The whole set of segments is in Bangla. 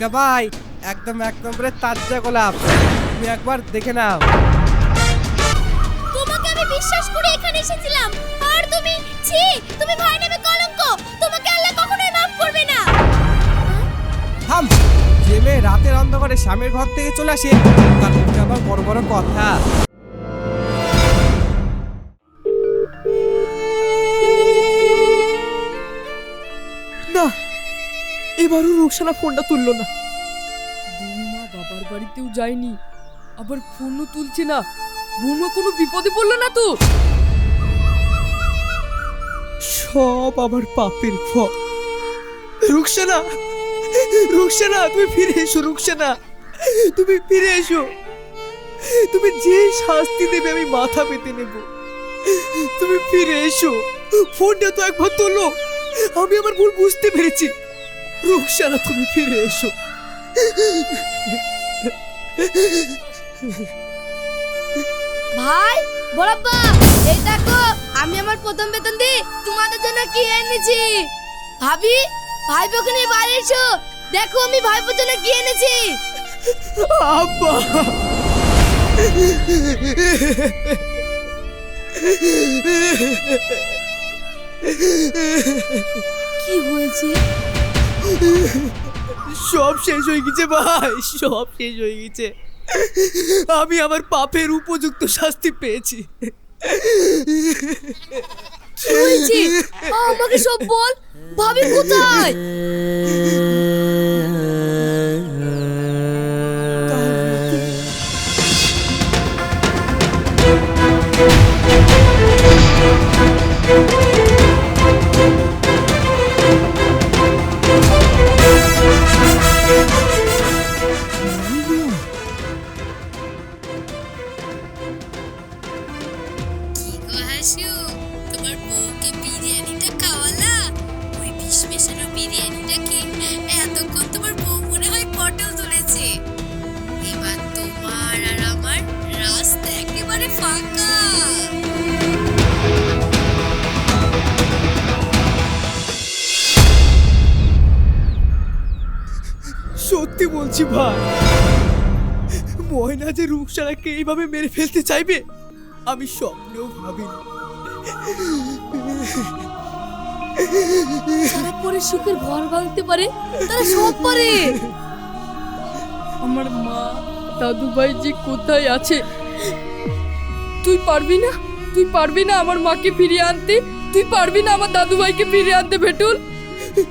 দুর্গা ভাই একদম এক নম্বরের তাজা গোলাপ। তুমি একবার দেখে নাও। তোমাকে আমি বিশ্বাস করে এখানে এসেছিলাম। আর তুমি? ছি তুমি ভাই নামে কলঙ্ক। তোমাকে আল্লাহ কখনোই মাফ করবে না। থাম। যে মেয়ে রাতের অন্ধকারে স্বামীর ঘর থেকে চলে আসে তার মুখে আবার বড় বড় কথা। এবারও রোকসানা ফোনটা তুললো না। বৌমা বাবার বাড়িতেও যায়নি আবার ফোনও তুলছে না। বৌমা কোনো বিপদে পড়ল না তো? সব আমার পাপের ফল। রুকসানা রুকসানা তুমি ফিরে এসো রুকসানা। তুমি ফিরে এসো। তুমি যে শাস্তি দেবে আমি মাথা পেতে নেব। তুমি ফিরে এসো। ফোনটা তো একবার তোলো আমি আমার ভুল বুঝতে পেরেছি। রুকসানা তুমি ফিরে এসো। ভাই বড়াপ্পা এই দেখো আমি আমার প্রথম বেতন দিয়ে তোমাদের জন্য কি এনেছি। ভাবি ভাইপোকে নিয়ে বাড়ি এসো। দেখো আমি ভাইপোর জন্য কি এনেছি। আব্বা। কি হয়েছে? সব শেষ হয়ে গেছে ভাই, সব শেষ হয়ে গেছে। আমি আমার পাপের উপযুক্ত শাস্তি পেয়েছি। আমাকে সব বল, ভাবি কোথায়? বলছি ভাই। ময়না যে রূপসারাকে এইভাবে মেরে ফেলতে চাইবে আমি স্বপ্নেও ভাবিনি। যারা পরে সুখের ঘর ভাঙতে পারে তারা সব পারে। আমার মা দাদু ভাই যে কোথায় আছে তুই পারবি না? তুই পারবি না আমার মাকে ফিরিয়ে আনতে? তুই পারবি না আমার দাদু ভাইকে ফিরিয়ে আনতে ভেটুল?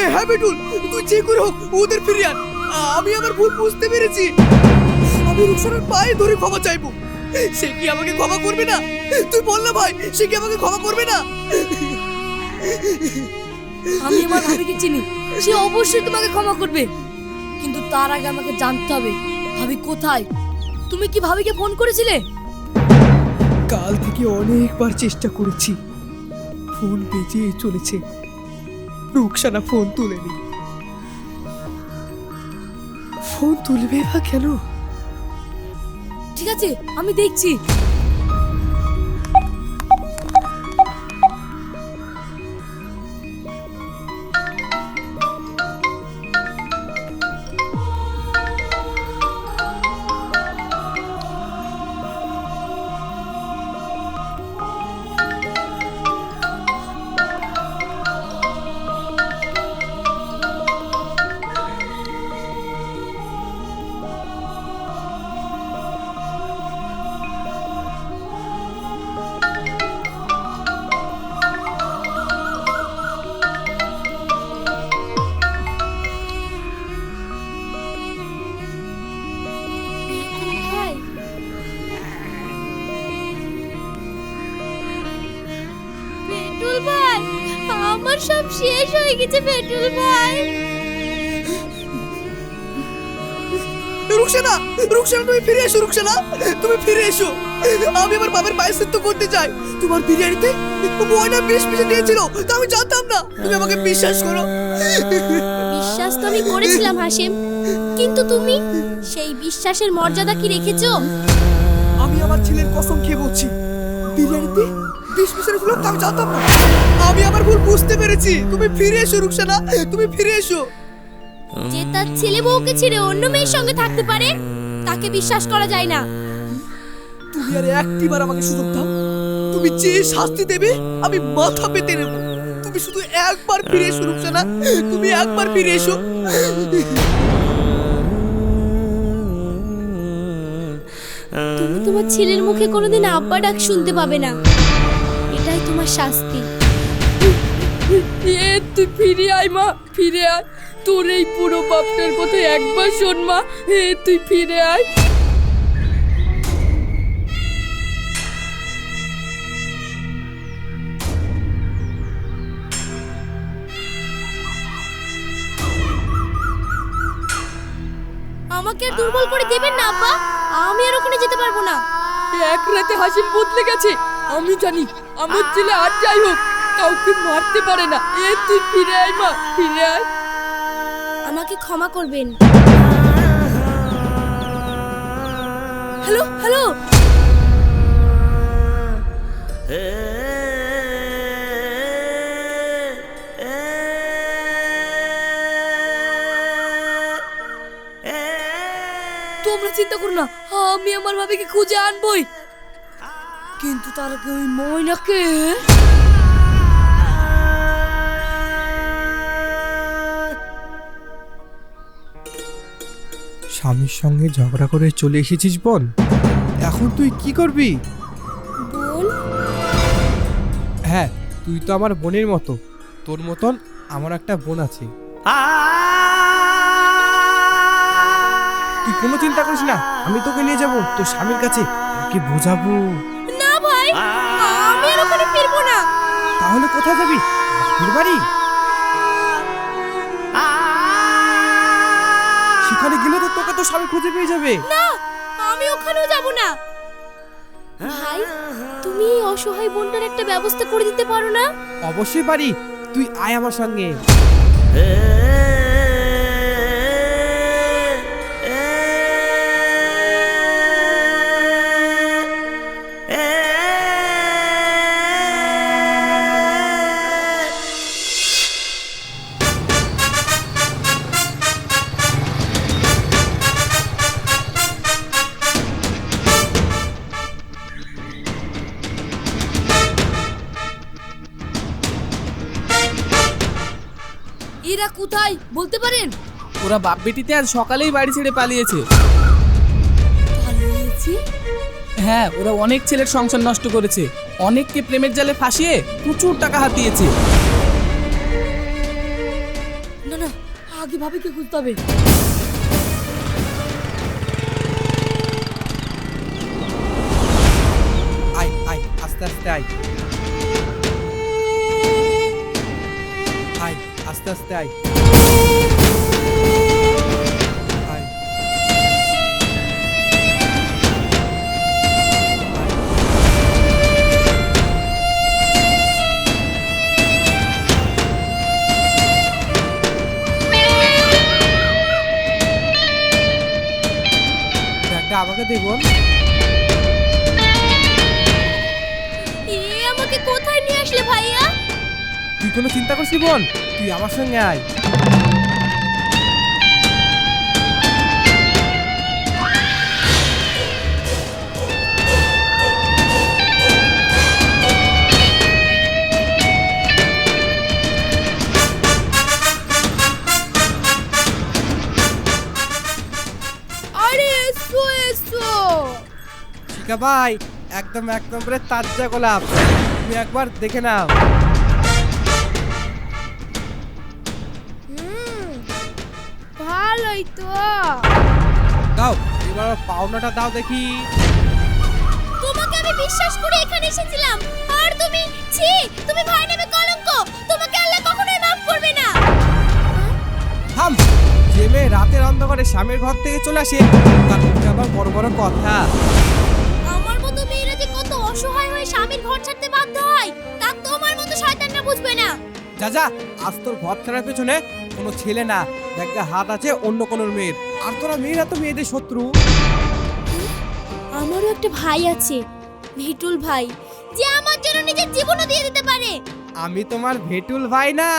এ, হ্যাঁ বেটুল তুই যে করে হোক ওদের ফিরিয়ে আন। আমি আমার ভুল বুঝতে পেরেছি। আমি রূপসারার পায়ে ধরে ক্ষমা চাইব। সে কি আমাকে ক্ষমা করবে না? তুই বল না ভাই সে কি আমাকে ক্ষমা করবে না? আমি আমার ভাবিকে চিনি সে অবশ্যই তোমাকে ক্ষমা করবে। কিন্তু তার আগে আমাকে জানতে হবে ভাবি কোথায়? তুমি কি ভাবিকে ফোন করেছিলে? কাল থেকে অনেকবার চেষ্টা করেছি। ফোন বেজে চলেছে। রুকসানা ফোন তুলেনি। ফোন তুলবে বা কেন? ঠিক আছে আমি দেখছি। শেষ হয়ে গেছে পেটুল ভাই। রুকসানা রুকসানা তুমি ফিরে এসো রুকসানা। তুমি ফিরে এসো। আমি আমার বাবার পায়সিত্য করতে চাই। তোমার বিরিয়ানিতে ময়না বেশ মিশে দিয়েছিল তা আমি জানতাম না। তুমি আমাকে বিশ্বাস করো। বিশ্বাস তো আমি করেছিলাম হাসিম। কিন্তু তুমি সেই বিশ্বাসের মর্যাদা কি রেখেছো? আমি আমার ছেলের কসম খেয়ে বলছি বিরিয়ানিতে বিষ মিশানো ছিল তা আমি জানতাম না। আমি আমার ভুল বুঝতে পেরেছি। তুমি ফিরে এসো রুকসানা। তুমি ফিরে এসো। যে তার ছেলে বউকে ছেড়ে অন্য মেয়ের সঙ্গে থাকতে পারে তাকে বিশ্বাস করা যায় না। তুমি আর একটিবার আমাকে সুযোগ দাও। তুমি যে শাস্তি দেবে আমি মাথা পেতে নেব। তুমি শুধু একবার ফিরে এসো রুকসানা। তুমি একবার ফিরে এসো। তুমি তোমার ছেলের মুখে কোনোদিন আব্বা ডাক শুনতে পাবে না। এটাই তোমার শাস্তি। এ তুই ফিরে আয় মা ফিরে আয়। তোর এই পুরো বাপটার কথা একবার শোন মা। এ তুই ফিরে আয়। আমাকে দুর্বল করে দেবেন না আব্বা। আমি আর ওখানে যেতে পারব না। এক রাতে হাসিম বদলে গেছে। আমি জানি আমার ছেলে আর যাই হোক, কাউকে মারতে পারে না। এ তুই ফিরে আয়, মা, ফিরে আয়। আমাকে ক্ষমা করবেন। Hello hello. তোমরা চিন্তা করো না, আমি আমার ভাবিকে খুঁজে আনবই। কিন্তু তার আগে ওই ময়নাকে? স্বামীর সঙ্গে ঝগড়া করে চলে এসেছিস বোন এখন তুই কি করবি? বোন? হ্যাঁ তুই তো আমার বোনের মতো। তোর মতন আমার একটা বোন আছে। তুই কোনো চিন্তা করিস না আমি তোকে নিয়ে যাব তোর স্বামীর কাছে তোকে বোঝাবো। কোথায় যাবি? বাপের বাড়ি? সেখানে গেলে তো তোকে তো সবাই খুঁজে পেয়ে যাবে। না আমি ওখানেও যাব না। ভাই তুমি এই অসহায় বোনটার একটা ব্যবস্থা করে দিতে পারো না? অবশ্যই পারি। তুই আয় আমার সঙ্গে। এরা কোথায়? বলতে পারেন? ওরা বাপ বেটিতে আজ সকালেই বাড়ি ছেড়ে পালিয়েছে। হ্যাঁ ওরা অনেক ছেলের সংসার নষ্ট করেছে। অনেককে প্রেমের জালে ফাঁসিয়ে প্রচুর টাকা হাতিয়েছে। না না আগে ভাবিকে খুঁজতে হবে? আয় আয় আস্তে আস্তে আয়। আস্তে আস্তে আয়। আমাকে আমাকে কোথায় নিয়ে আসলে ভাইয়া? কোনো চিন্তা করছিস বোন। তুই আমার সঙ্গে আয়। আরে এসো এসো। শিকা ভাই একদম একদম করে তাজা গোলাপ। তুমি একবার দেখে নাও। দাও এবার পাওনাটা দাও দেখি। তোমাকে আমি বিশ্বাস করে এখানে এসেছিলাম। আর তুমি ছি তুমি ভাই নেবে কলঙ্ক। তোমাকে আল্লাহ কখনোই মাফ করবে না। থাম। যে মেয়ে রাতের অন্ধকারে স্বামীর ঘর থেকে চলে আসে তার মুখে আবার বড় বড় কথা। আমার মতো মেয়েরা যে কত অসহায় হয়ে স্বামীর ঘর ছাড়তে বাধ্য হয় তা তোমার মতো শয়তানরা বুঝবে না। যা যা আজ তোর ঘর ছাড়ার পেছনে কোনো ছেলে না। দেখা হাত আছে অন্য কোনো মেয়ের। আর তোরা মেয়েরা তো মেয়েদের শত্রু। আমারও একটা ভাই আছে ভেটুল ভাই যে আমার জন্য নিজের জীবনও দিয়ে দিতে পারে। আমি তোমার ভেটুল ভাই না।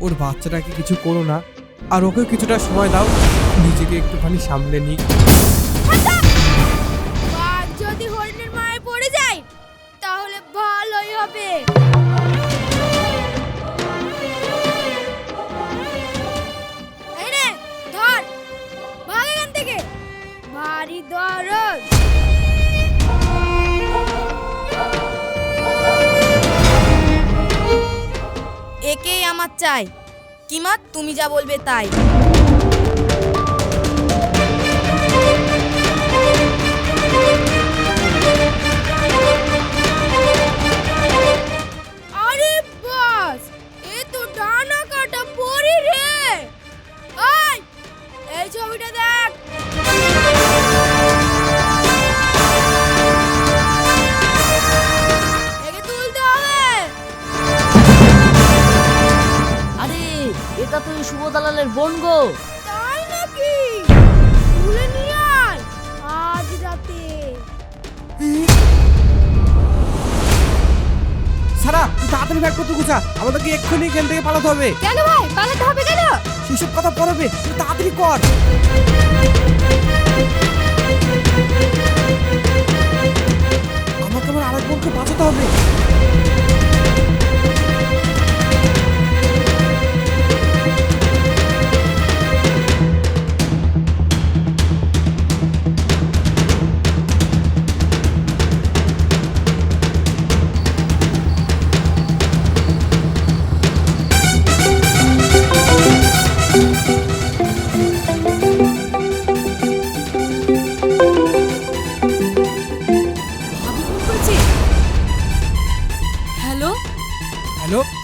ওর বাচ্চাটাকে কিছু করো না আর ওকেও কিছুটা সময় দাও নিজেকে একটুখানি সামলে নিই। কিমা তুমি যা বলবে তাই। আমাদেরকে এক্ষুনি এখান থেকে পালাতে হবে। কেন ভাই? পালাতে হবে কেন? সেসব কথা পড়াবে তুই তাড়াতাড়ি কর। আমাকে আমার আরেক বোনকে বাঁচাতে হবে।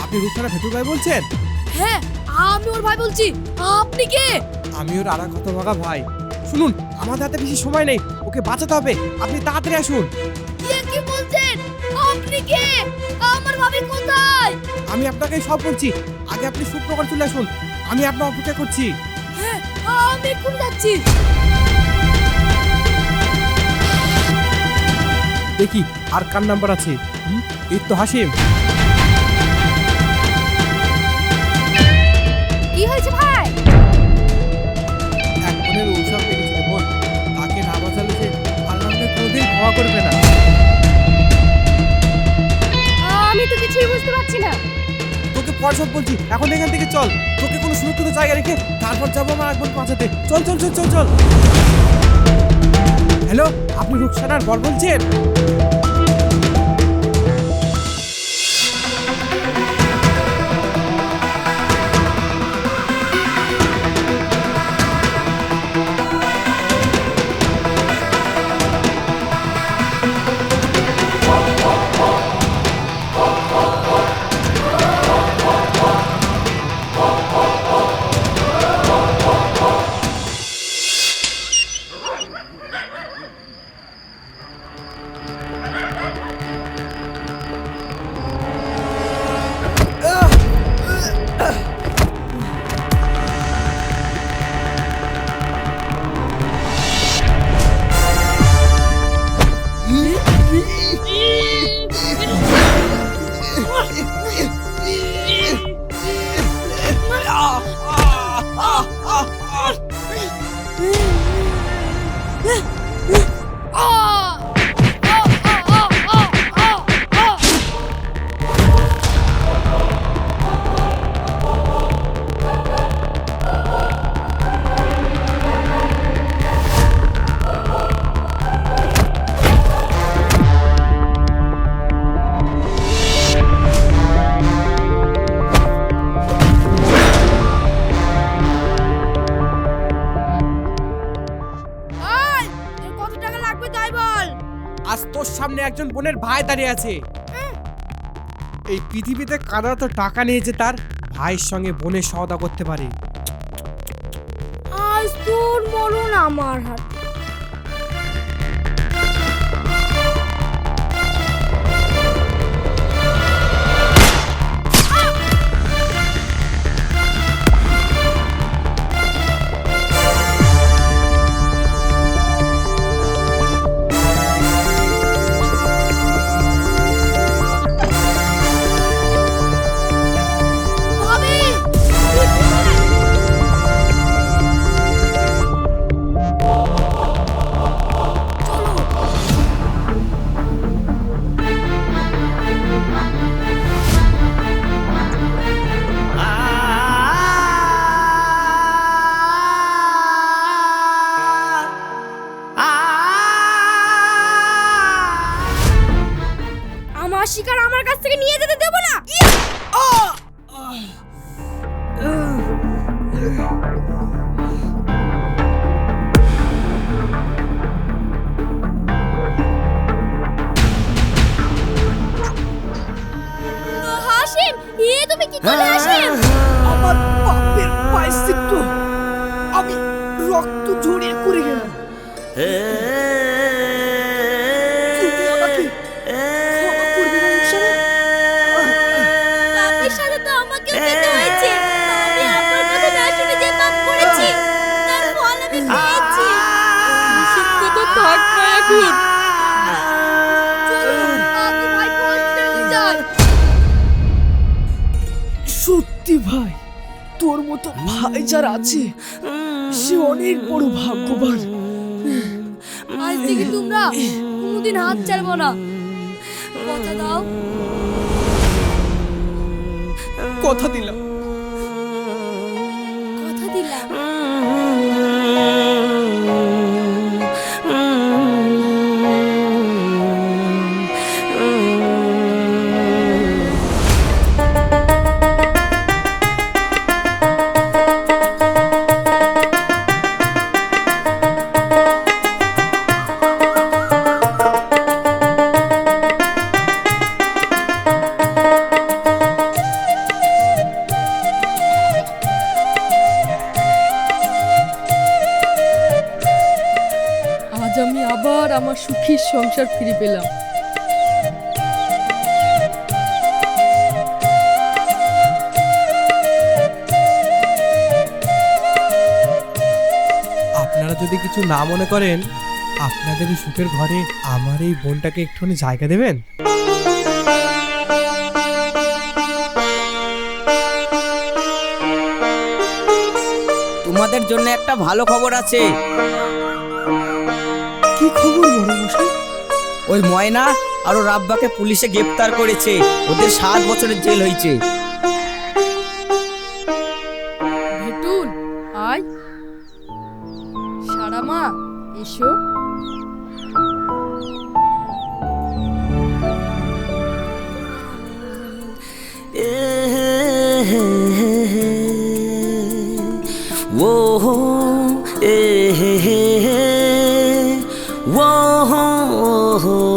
আপনি রূপসারা ভেটু ভাই বলছেন? হ্যাঁ আমি ওর ভাই বলছি। আপনি কে? আমি ওর আর কত ভাগা ভাই। শুনুন আমাদের হাতে বেশি সময় নেই ওকে বাঁচাতে হবে। আপনি তাড়াতাড়ি আসুন। কি বলছেন? আপনি কে? আমার ভাবি কোথায়? আমি আপনাকে সব বলছি। আগে আপনি সুপ্রকার চলে আসুন। আমি আপনার অপেক্ষা করছি। হ্যাঁ আমি এখন যাচ্ছি। দেখি আর কার নাম্বার আছে। এই তো হাসিম। সব বলছি। এখন এখান থেকে চল। তোকে কোনো সুরক্ষিত জায়গা রেখে তারপর যাব আমার একবার বাঁচাতে। চল চল চল চল চল। হ্যালো, আপনি রুকসানার বল বলছেন? ওই সামনে একজন বোনের ভাই দাঁড়িয়ে আছে। এই পৃথিবীতে কারা তো টাকা নিয়েছে তার? ভাইয়ের সঙ্গে বোনের সওদা করতে পারে। আজ তোর মরণ আমার হাতে। আমার শিকার আমার কাছ থেকে নিয়ে যেতে দেবো না। হাসিম তুমি কি আমি রক্ত ঝরিয়ে করে গেলাম। ভাই যার আছে। সে অনেক বড় ভাগ্যবান। আজ থেকে তোমরা কোনোদিন হাত ছাড়বো না। কথা দাও। কথা দিলাম। সংসার ফিরে পেলাম। আপনারা যদি কিছু না মনে করেন আপনাদের এই সুখের ঘরে আমার এই বোনটাকে একটুখানি জায়গা দেবেন? তোমাদের জন্য একটা ভালো খবর আছে। কি খবর বড় মশাই? ওই ময়না আর ওর আব্বাকে পুলিশে গ্রেপ্তার করেছে ওদের সাত বছরের জেল হয়েছে ভেটুল আয় সারামা এসো ও এ ও